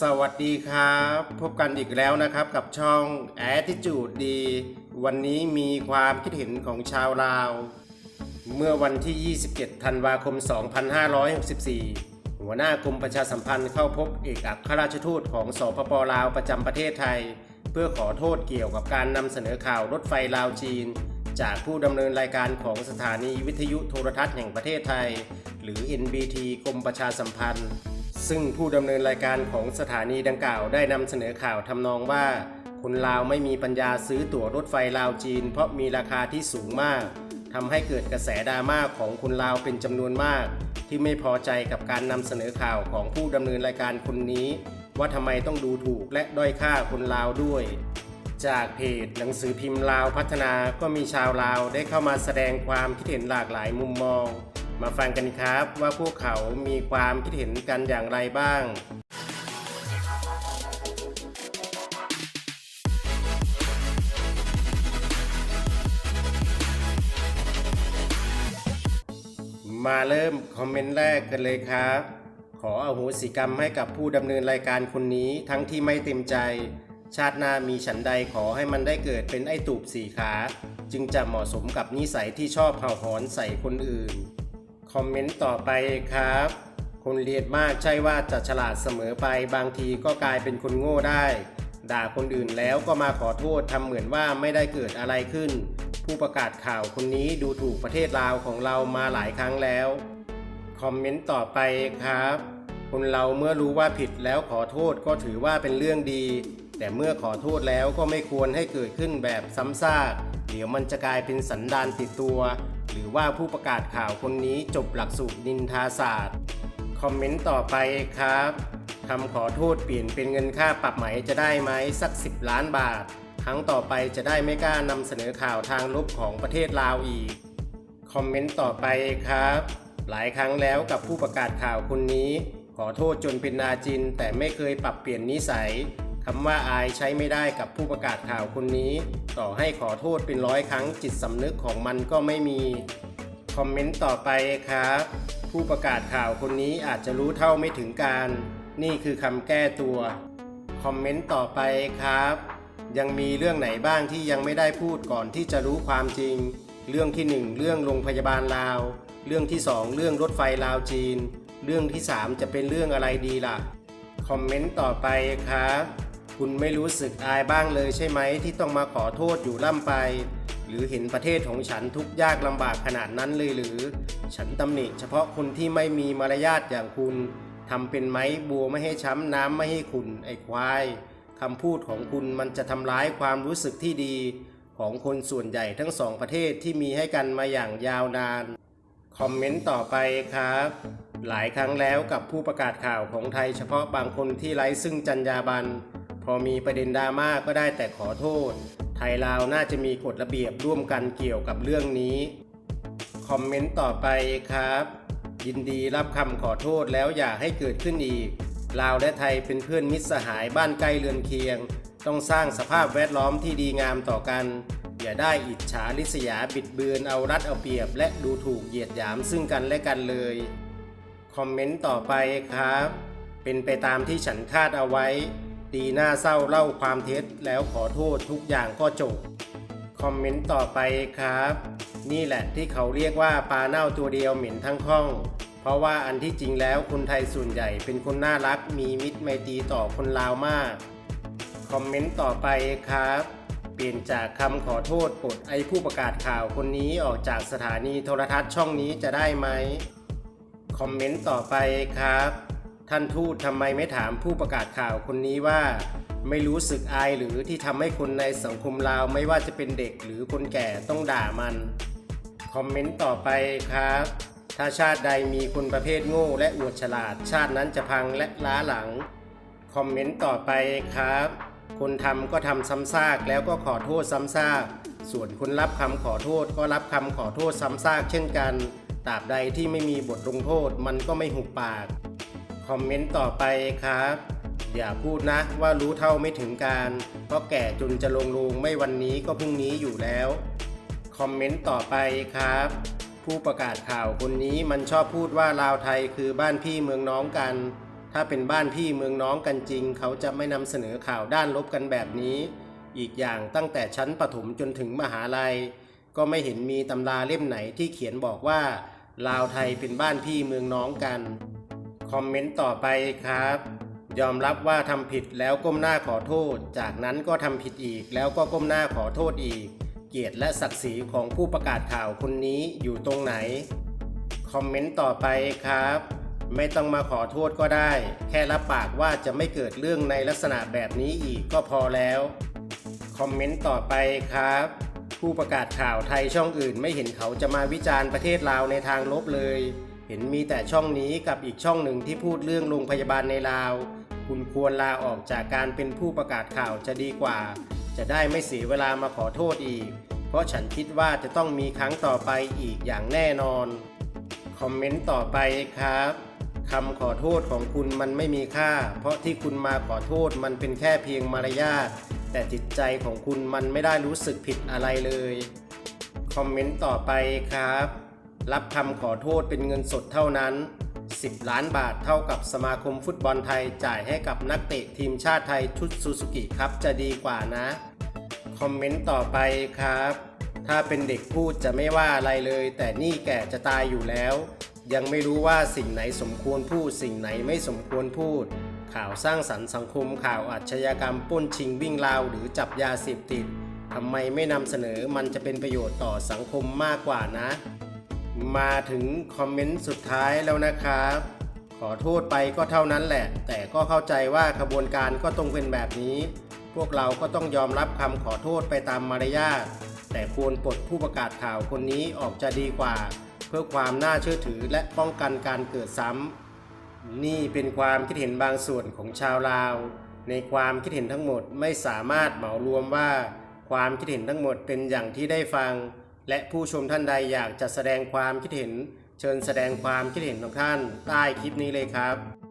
สวัสดีครับ พบกันอีกแล้วนะครับกับช่อง Attitude ดี วันนี้มีความคิดเห็นของชาวลาว เมื่อวันที่ 27 ธันวาคม 2564 หัวหน้ากรมประชาสัมพันธ์เข้าพบเอกอัครราชทูตของสปปลาวประจำประเทศไทย เพื่อขอโทษเกี่ยวกับการนำเสนอข่าวรถไฟลาวจีน จากผู้ดำเนินรายการของสถานีวิทยุโทรทัศน์แห่งประเทศไทย หรือ NBT กรมประชาสัมพันธ์ ซึ่งผู้ดำเนินรายการของสถานีดังกล่าวได้นำเสนอข่าวทำนองว่า คนลาวไม่มีปัญญาซื้อตั๋วรถไฟลาวจีน เพราะมีราคาที่สูงมากทำให้เกิดกระแสดราม่าของคนลาวเป็นจำนวนมาก ที่ไม่พอใจกับการนำเสนอข่าวของผู้ดำเนินรายการคนนี้ ว่าทำไมต้องดูถูกและด้อยค่าคนลาวด้วย จากเพจหนังสือพิมพ์ลาวพัฒนาก็มีชาวลาวได้เข้ามาแสดงความคิดเห็นหลากหลายมุมมอง มาฟังกันครับ ว่าพวกเขามีความคิดเห็นกันอย่างไรบ้างมาเริ่มคอมเมนต์แรกกันเลยครับ ขออโหสิกรรมให้กับผู้ดำเนินรายการคนนี้ทั้งที่ไม่เต็มใจ ชาติหน้ามีฉันใดขอให้มันได้เกิดเป็นไอ้ตูบสีขา จึงจะเหมาะสมกับนิสัยที่ชอบเห่าหอนใส่คนอื่น คอมเมนต์ต่อไปครับ คนเรียนมากใช่ว่าจะฉลาดเสมอไปบางทีก็กลายเป็นคนโง่ได้ ด่าคนอื่นแล้วก็มาขอโทษทำเหมือนว่าไม่ได้เกิดอะไรขึ้น ผู้ประกาศข่าวคนนี้ดูถูกประเทศลาวของเรามาหลายครั้งแล้ว คอมเมนต์ต่อไปครับ คนเราเมื่อรู้ว่าผิดแล้วขอโทษก็ถือว่าเป็นเรื่องดี แต่เมื่อขอโทษแล้วก็ไม่ควรให้เกิดขึ้นแบบซ้ำซากเดี๋ยวมันจะกลายเป็นสันดานติดตัว หรือว่าผู้ประกาศข่าวคนนี้จบหลักสูตรนินทาศาสตร์ คอมเมนต์ต่อไปครับคำขอโทษเปลี่ยนเป็นเงินค่าปรับไหมจะได้ไหมสัก 10 ล้านบาท ครั้งต่อไปจะได้ไม่กล้านำเสนอข่าวทางลบของประเทศลาวอีก คอมเมนต์ต่อไปครับ หลายครั้งแล้วกับผู้ประกาศข่าวคนนี้ ขอโทษจนเป็นนาจินแต่ไม่เคยปรับเปลี่ยนนิสัย คำว่าอายใช้ไม่ได้กับผู้ประกาศข่าวคนนี้ ต่อให้ขอโทษเป็นร้อยครั้งจิตสำนึกของมันก็ไม่มี คอมเมนต์ต่อไปครับ ผู้ประกาศข่าวคนนี้อาจจะรู้เท่าไม่ถึงการ นี่คือคำแก้ตัว คอมเมนต์ต่อไปครับ ยังมีเรื่องไหนบ้างที่ยังไม่ได้พูดก่อนที่จะรู้ความจริง เรื่องที่หนึ่งเรื่องโรงพยาบาลลาว เรื่องที่สองเรื่องรถไฟลาวจีน เรื่องที่สามจะเป็นเรื่องอะไรดีล่ะ คอมเมนต์ต่อไปครับ คุณไม่รู้สึกอายบ้างเลยใช่ไหมที่ต้องมาขอโทษอยู่ล่ำไป หรือเห็นประเทศของฉันทุกยากลำบากขนาดนั้นเลยหรือ ฉันตำหนิเฉพาะคนที่ไม่มีมารยาทอย่างคุณทำเป็นไหมบัวไม่ให้ช้ำน้ำไม่ให้ขุนไอ้ควายคำพูดของคุณมันจะทำร้ายความรู้สึกที่ดี ของคนส่วนใหญ่ทั้งสองประเทศที่มีให้กันมาอย่างยาวนาน คอมเมนต์ต่อไปครับ หลายครั้งแล้วกับผู้ประกาศข่าวของไทยเฉพาะบางคนที่ไร้ซึ่งจรรยาบรรณ อมีประเด็นดราม่าก็ได้แต่ขอโทษ ไทยลาวน่าจะมีกฎระเบียบร่วมกันเกี่ยวกับเรื่องนี้ คอมเมนต์ต่อไปครับ ยินดีรับคำขอโทษแล้วอย่าให้เกิดขึ้นอีก ลาวและไทยเป็นเพื่อนมิตรสหายบ้านใกล้เรือนเคียง ต้องสร้างสภาพแวดล้อมที่ดีงามต่อกัน อย่าได้อิจฉาริษยาบิดเบือนเอารัดเอาเปรียบ และดูถูกเหยียดหยามซึ่งกันและกันเลย คอมเมนต์ต่อไปครับ เป็นไปตามที่ฉันคาดเอาไว้ ตีหน้าเศร้าเล่าความเท็จแล้วขอโทษทุกอย่างก็จบ คอมเมนต์ต่อไปครับ นี่แหละที่เขาเรียกว่าปลาเน่าตัวเดียวเหม็นทั้งห้อง เพราะว่าอันที่จริงแล้วคนไทยส่วนใหญ่เป็นคนน่ารักมีมิตรไมตรีต่อคนลาวมาก คอมเมนต์ต่อไปครับ เปลี่ยนจากคำขอโทษปลดไอผู้ประกาศข่าวคนนี้ออกจากสถานีโทรทัศน์ช่องนี้จะได้ไหมคอมเมนต์ต่อไปครับ ท่านทูตทำไมไม่ถามผู้ประกาศข่าวคนนี้ว่า ไม่รู้สึกอายหรือที่ทำให้คนในสังคมลาวไม่ว่าจะเป็นเด็กหรือคนแก่ต้องด่ามัน คอมเมนต์ต่อไปครับ ถ้าชาติใดมีคนประเภทโง่และอวดฉลาด ชาตินั้นจะพังและล้าหลัง คอมเมนต์ต่อไปครับ คนทำก็ทำซ้ำซากแล้วก็ขอโทษซ้ำซาก ส่วนคนรับคำขอโทษก็รับคำขอโทษซ้ำซากเช่นกันตราบใดที่ไม่มีบทลงโทษมันก็ไม่หุบปาก คอมเมนต์ต่อไปครับ อย่าพูดนะว่ารู้เท่าไม่ถึงการ เพราะแก่จนจะลงลุงไม่วันนี้ก็พรุ่งนี้อยู่แล้ว คอมเมนต์ต่อไปครับ ผู้ประกาศข่าวคนนี้มันชอบพูดว่าลาวไทยคือบ้านพี่เมืองน้องกัน ถ้าเป็นบ้านพี่เมืองน้องกันจริง เขาจะไม่นำเสนอข่าวด้านลบกันแบบนี้ อีกอย่างตั้งแต่ชั้นประถมจนถึงมหาลัย ก็ไม่เห็นมีตำราเล่มไหนที่เขียนบอกว่าลาวไทยเป็นบ้านพี่เมืองน้องกัน คอมเมนต์ต่อไปครับ ยอมรับว่าทำผิดแล้วก้มหน้าขอโทษ จากนั้นก็ทำผิดอีกแล้วก็ก้มหน้าขอโทษอีก เกียรติและศักดิ์ศรีของผู้ประกาศข่าวคนนี้อยู่ตรงไหน คอมเมนต์ต่อไปครับ ไม่ต้องมาขอโทษก็ได้ แค่รับปากว่าจะไม่เกิดเรื่องในลักษณะแบบนี้อีกก็พอแล้ว คอมเมนต์ต่อไปครับผู้ประกาศข่าวไทยช่องอื่นไม่เห็นเขาจะมาวิจารณ์ประเทศลาวในทางลบเลย เห็นมีแต่ช่องนี้กับอีกช่องหนึ่งที่พูดเรื่องโรงพยาบาลในลาว คุณควรลาออกจากการเป็นผู้ประกาศข่าวจะดีกว่า จะได้ไม่เสียเวลามาขอโทษอีก เพราะฉันคิดว่าจะต้องมีครั้งต่อไปอีกอย่างแน่นอน คอมเมนต์ต่อไปครับคำขอโทษของคุณมันไม่มีค่า เพราะที่คุณมาขอโทษมันเป็นแค่เพียงมารยาทแต่จิตใจของคุณมันไม่ได้รู้สึกผิดอะไรเลย คอมเมนต์ต่อไปครับ รับคำขอโทษเป็นเงินสดเท่านั้น 10 ล้านบาทเท่ากับสมาคมฟุตบอลไทยจ่ายให้กับนักเตะทีมชาติไทยชุดซูซูกิครับจะดีกว่านะ คอมเมนต์ต่อไปครับ ถ้าเป็นเด็กพูดจะไม่ว่าอะไรเลย แต่นี่แก่จะตายอยู่แล้ว ยังไม่รู้ว่าสิ่งไหนสมควรพูด สิ่งไหนไม่สมควรพูด ข่าวสร้างสรรค์สังคมข่าวอาชญากรรมป้นชิงวิ่งราว หรือจับยาเสพติดทำไมไม่นำเสนอมันจะเป็นประโยชน์ต่อสังคมมากกว่านะ มาถึงคอมเมนต์สุดท้ายแล้วนะครับ ขอโทษไปก็เท่านั้นแหละ แต่ก็เข้าใจว่าขบวนการก็ต้องเป็นแบบนี้ พวกเราก็ต้องยอมรับคำขอโทษไปตามมารยาทแต่ควรปลดผู้ประกาศข่าวคนนี้ออกจะดีกว่า เพื่อความน่าเชื่อถือและป้องกันการเกิดซ้ำนี่เป็นความคิดเห็นบางส่วนของชาวลาว ในความคิดเห็นทั้งหมดไม่สามารถเหมารวมว่า ความคิดเห็นทั้งหมดเป็นอย่างที่ได้ฟัง และผู้ชมท่านใดอยากจะแสดงความคิดเห็น เชิญแสดงความคิดเห็นของท่านใต้คลิปนี้เลยครับ